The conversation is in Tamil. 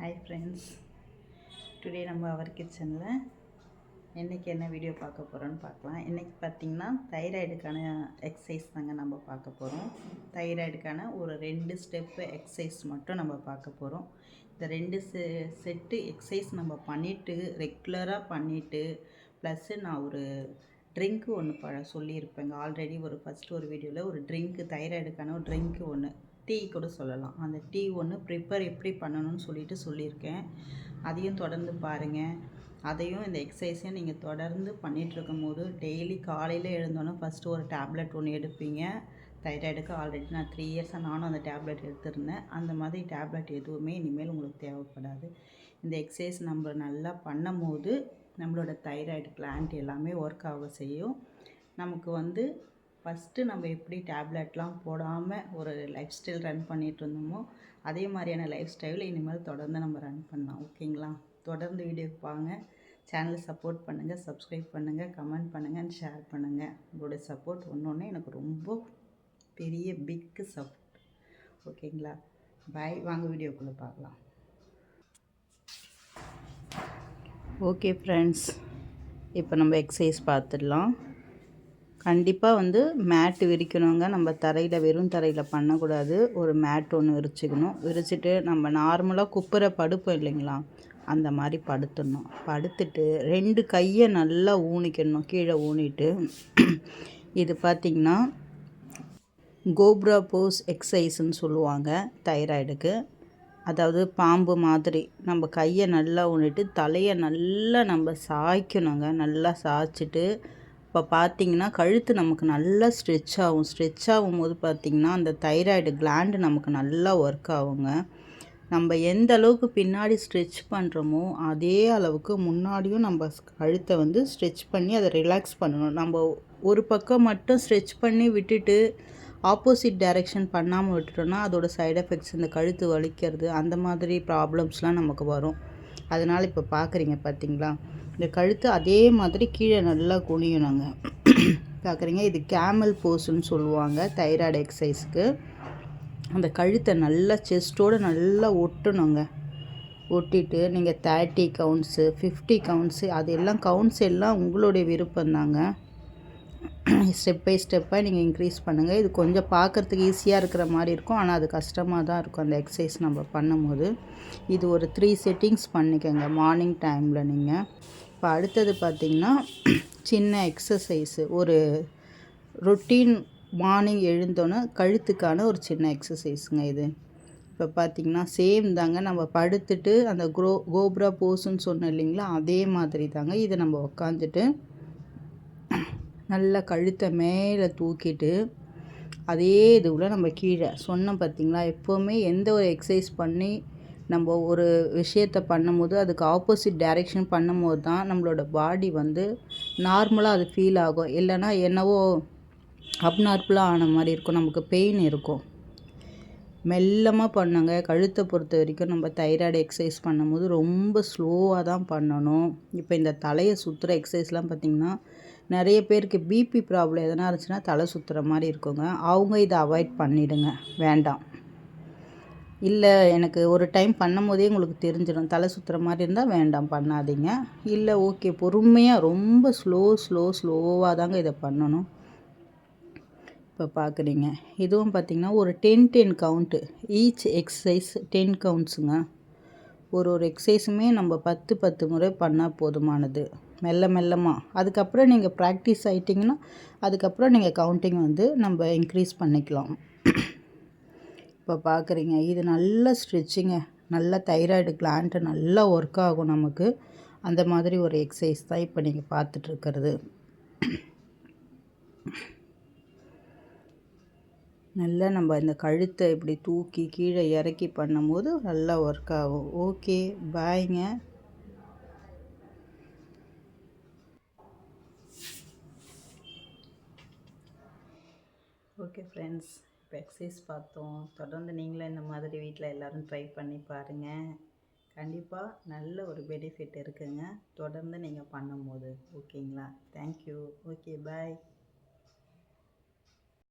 ஹாய் ஃப்ரெண்ட்ஸ் டுடே நம்ம அவர் கிச்சனில் இன்றைக்கி என்ன வீடியோ பார்க்க போகிறோன்னு பார்க்கலாம். இன்றைக்கி பார்த்திங்கன்னா தைராய்டுக்கான எக்ஸசைஸ் தாங்க நம்ம பார்க்க போகிறோம் தைராய்டுக்கான ஒரு ரெண்டு ஸ்டெப்பு எக்ஸசைஸ் மட்டும் நம்ம பார்க்க போகிறோம் இந்த ரெண்டு செ செட்டு எக்ஸசைஸ் நம்ம பண்ணிவிட்டு ரெகுலராக பண்ணிவிட்டு ப்ளஸ்ஸு நான் ஒரு ட்ரிங்க்கு ஒன்று ப சொல்லியிருப்பேங்க. ஆல்ரெடி ஒரு ஃபஸ்ட்டு ஒரு வீடியோவில் ஒரு ட்ரிங்க்கு தைராய்டுக்கான ஒரு ட்ரிங்க்கு ஒன்று டீ கூட சொல்லலாம். அந்த டீ ஒன்று ப்ரிப்பேர் எப்படி பண்ணணும்னு சொல்லிட்டு சொல்லியிருக்கேன். அதையும் தொடர்ந்து பாருங்கள் அதையும் இந்த எக்ஸசைஸையும் நீங்கள் தொடர்ந்து பண்ணிகிட்ருக்கும் போது டெய்லி காலையில் எழுந்தோன்னே ஃபஸ்ட்டு ஒரு டேப்லெட் ஒன்று எடுப்பீங்க. தைராய்டுக்கு ஆல்ரெடி நான் த்ரீ இயர்ஸாக நானும் அந்த டேப்லெட் எடுத்திருந்தேன். அந்த மாதிரி டேப்லெட் எதுவுமே இனிமேல் உங்களுக்கு தேவைப்படாது. இந்த எக்ஸசைஸ் நம்ம நல்லா பண்ணும் போது நம்மளோட தைராய்டு கிளாண்ட் எல்லாமே ஒர்க் ஆக செய்யும். நமக்கு வந்து ஃபஸ்ட்டு நம்ம எப்படி டேப்லெட்லாம் போடாமல் ஒரு லைஃப் ஸ்டைல் ரன் பண்ணிகிட்டு இருந்தோமோ அதே மாதிரியான லைஃப் ஸ்டைலில் இனிமேல் தொடர்ந்து நம்ம ரன் பண்ணலாம். ஓகேங்களா தொடர்ந்து வீடியோக்கு வாங்க. சேனலை சப்போர்ட் பண்ணுங்கள் சப்ஸ்கிரைப் பண்ணுங்கள் கமெண்ட் பண்ணுங்கள் அண்ட் ஷேர் பண்ணுங்கள் உங்களுடைய சப்போர்ட் ஒன்று ஒன்று எனக்கு ரொம்ப பெரிய பிக்கு சப்போர்ட் ஓகேங்களா பாய் வாங்க வீடியோக்குள்ளே பார்க்கலாம். ஓகே ஃப்ரெண்ட்ஸ் இப்போ நம்ம எக்ஸசைஸ் பார்த்துடலாம். கண்டிப்பாக வந்து மேட்டு விரிக்கணுங்க. நம்ம தரையில் வெறும் தரையில் பண்ணக்கூடாது. ஒரு மேட் ஒன்று விரிச்சிக்கணும். விரிச்சிட்டு நம்ம நார்மலாக குப்புற படுப்போம் இல்லைங்களா? அந்த மாதிரி படுத்துடணும். படுத்துட்டு ரெண்டு கையை நல்லா ஊனிக்கணும். கீழே ஊனிட்டு. இது பார்த்திங்கன்னா கோப்ரா போஸ் எக்ஸசைஸ்ன்னு சொல்லுவாங்க தைராய்டுக்கு. அதாவது பாம்பு மாதிரி. நம்ம கையை நல்லா ஊனிட்டு தலையை நல்லா நம்ம சாய்க்கணுங்க. நல்லா சாய்ச்சிட்டு இப்போ பார்த்திங்கன்னா கழுத்து நமக்கு நல்லா ஸ்ட்ரெச் ஆகும். ஸ்ட்ரெச் ஆகும்போது பார்த்திங்கன்னா அந்த தைராய்டு கிளாண்டு நமக்கு நல்லா ஒர்க் ஆகுங்க. நம்ம எந்த அளவுக்கு பின்னாடி ஸ்ட்ரெச் பண்ணுறோமோ அதே அளவுக்கு முன்னாடியும் நம்ம கழுத்தை வந்து ஸ்ட்ரெச் பண்ணி அதை ரிலாக்ஸ் பண்ணணும். நம்ம ஒரு பக்கம் மட்டும் ஸ்ட்ரெச் பண்ணி விட்டுட்டு ஆப்போசிட் டைரெக்ஷன் பண்ணாமல் விட்டுட்டோன்னா அதோடய சைட் எஃபெக்ட்ஸ் இந்த கழுத்து வலிக்கிறது அந்த மாதிரி ப்ராப்ளம்ஸ்லாம் நமக்கு வரும். அதனால் இப்போ பார்க்குறீங்க பார்த்தீங்களா இந்த கழுத்து அதே மாதிரி கீழே நல்லா குனியணுங்க பார்க்குறீங்க இது கேமல் போஸ்ன்னு சொல்லுவாங்க தைராய்டு எக்ஸசைஸ்க்கு அந்த கழுத்தை நல்லா செஸ்ட்டோடு நல்லா ஒட்டணுங்க. ஒட்டிட்டு நீங்கள் தேர்ட்டி கவுண்ட்ஸு ஃபிஃப்டி கவுண்ட்ஸு அது எல்லாம் கவுண்ட்ஸ் எல்லாம் உங்களுடைய விருப்பம்தாங்க. ஸ்டெப் பை ஸ்டெப்பாக நீங்கள் இன்க்ரீஸ் பண்ணுங்கள் இது கொஞ்சம் பார்க்குறதுக்கு ஈஸியாக இருக்கிற மாதிரி இருக்கும். ஆனால் அது கஷ்டமாக தான் இருக்கும் அந்த எக்ஸசைஸ் நம்ம பண்ணும்போது. இது ஒரு த்ரீ செட்டிங்ஸ் பண்ணிக்கோங்க. மார்னிங் டைமில் நீங்கள் இப்போ அடுத்தது பார்த்திங்கன்னா சின்ன எக்ஸசைஸு ஒரு ரொட்டீன் மார்னிங் எழுந்தோன்னே கழுத்துக்கான ஒரு சின்ன எக்ஸசைஸுங்க இது. இப்போ பார்த்திங்கன்னா சேம் தாங்க. நம்ம படுத்துட்டு அந்த க்ரோ கோப்ரா போஸுன்னு சொன்னோம் இல்லைங்களா? அதே மாதிரி தாங்க. இதை நம்ம உக்காந்துட்டு நல்லா கழுத்தை மேலே தூக்கிட்டு அதே இதுவில் நம்ம கீழே. சொன்னோம் பார்த்திங்களா? எப்போவுமே எந்த ஒரு எக்ஸசைஸ் பண்ணி நம்ம ஒரு விஷயத்தை பண்ணும்போது அதுக்கு ஆப்போசிட் டைரெக்ஷன் பண்ணும்போது தான் நம்மளோட பாடி வந்து நார்மலாக அது ஃபீல் ஆகும். இல்லைன்னா என்னவோ அப்நார்மலாக ஆன மாதிரி இருக்கும். நமக்கு பெயின் இருக்கும். மெல்லமாக பண்ணுங்க. கழுத்தை பொறுத்த வரைக்கும் நம்ம தைராய்டு எக்ஸசைஸ் பண்ணும்போது ரொம்ப ஸ்லோவாக தான் பண்ணணும். இப்போ இந்த தலையை சுற்றுற எக்ஸசைஸ்லாம் பார்த்திங்கன்னா நிறைய பேருக்கு பிபி ப்ராப்ளம் எதனா இருந்துச்சுன்னா தலை சுற்றுற மாதிரி இருக்குங்க. அவங்க இதை அவாய்ட் பண்ணிவிடுங்க வேண்டாம். இல்லை எனக்கு ஒரு டைம் பண்ணும் போதே உங்களுக்கு தெரிஞ்சிடும். தலை சுற்றுற மாதிரி இருந்தால் வேண்டாம் பண்ணாதீங்க. இல்லை ஓகே பொறுமையாக ரொம்ப ஸ்லோ ஸ்லோ ஸ்லோவாக தாங்க இதை பண்ணணும். இப்போ பார்க்குறீங்க இதுவும் பார்த்திங்கன்னா ஒரு ten ten count each exercise ten கவுண்ட்ஸுங்க ஒரு ஒரு எக்ஸசைஸுமே நம்ம பத்து பத்து முறை பண்ணால் போதுமானது. மெல்ல மெல்லமாக அதுக்கப்புறம் நீங்கள் ப்ராக்டிஸ் ஆகிட்டிங்கன்னா அதுக்கப்புறம் நீங்கள் கவுண்டிங் வந்து நம்ம இன்க்ரீஸ் பண்ணிக்கலாம். இப்போ பார்க்குறீங்க இது நல்ல ஸ்ட்ரிச்சிங்க நல்ல தைராய்டு கிளாண்ட்டு நல்லா ஒர்க் ஆகும் நமக்கு. அந்த மாதிரி ஒரு எக்ஸசைஸ் தான் இப்போ நீங்கள் பார்த்துட்ருக்கிறது நல்லா நம்ம இந்த கழுத்தை இப்படி தூக்கி கீழே இறக்கி பண்ணும்போது நல்லா ஒர்க் ஆகும். ஓகே பாய்ங்க ஓகே ஃப்ரெண்ட்ஸ் இப்போ எக்ஸசைஸ் பார்த்தோம். தொடர்ந்து நீங்களும் இந்த மாதிரி வீட்டில் எல்லோரும் ட்ரை பண்ணி பாருங்கள் கண்டிப்பாக நல்ல ஒரு பெனிஃபிட் இருக்குங்க. தொடர்ந்து நீங்கள் பண்ணும்போது. ஓகேங்களா தேங்க்யூ ஓகே பாய்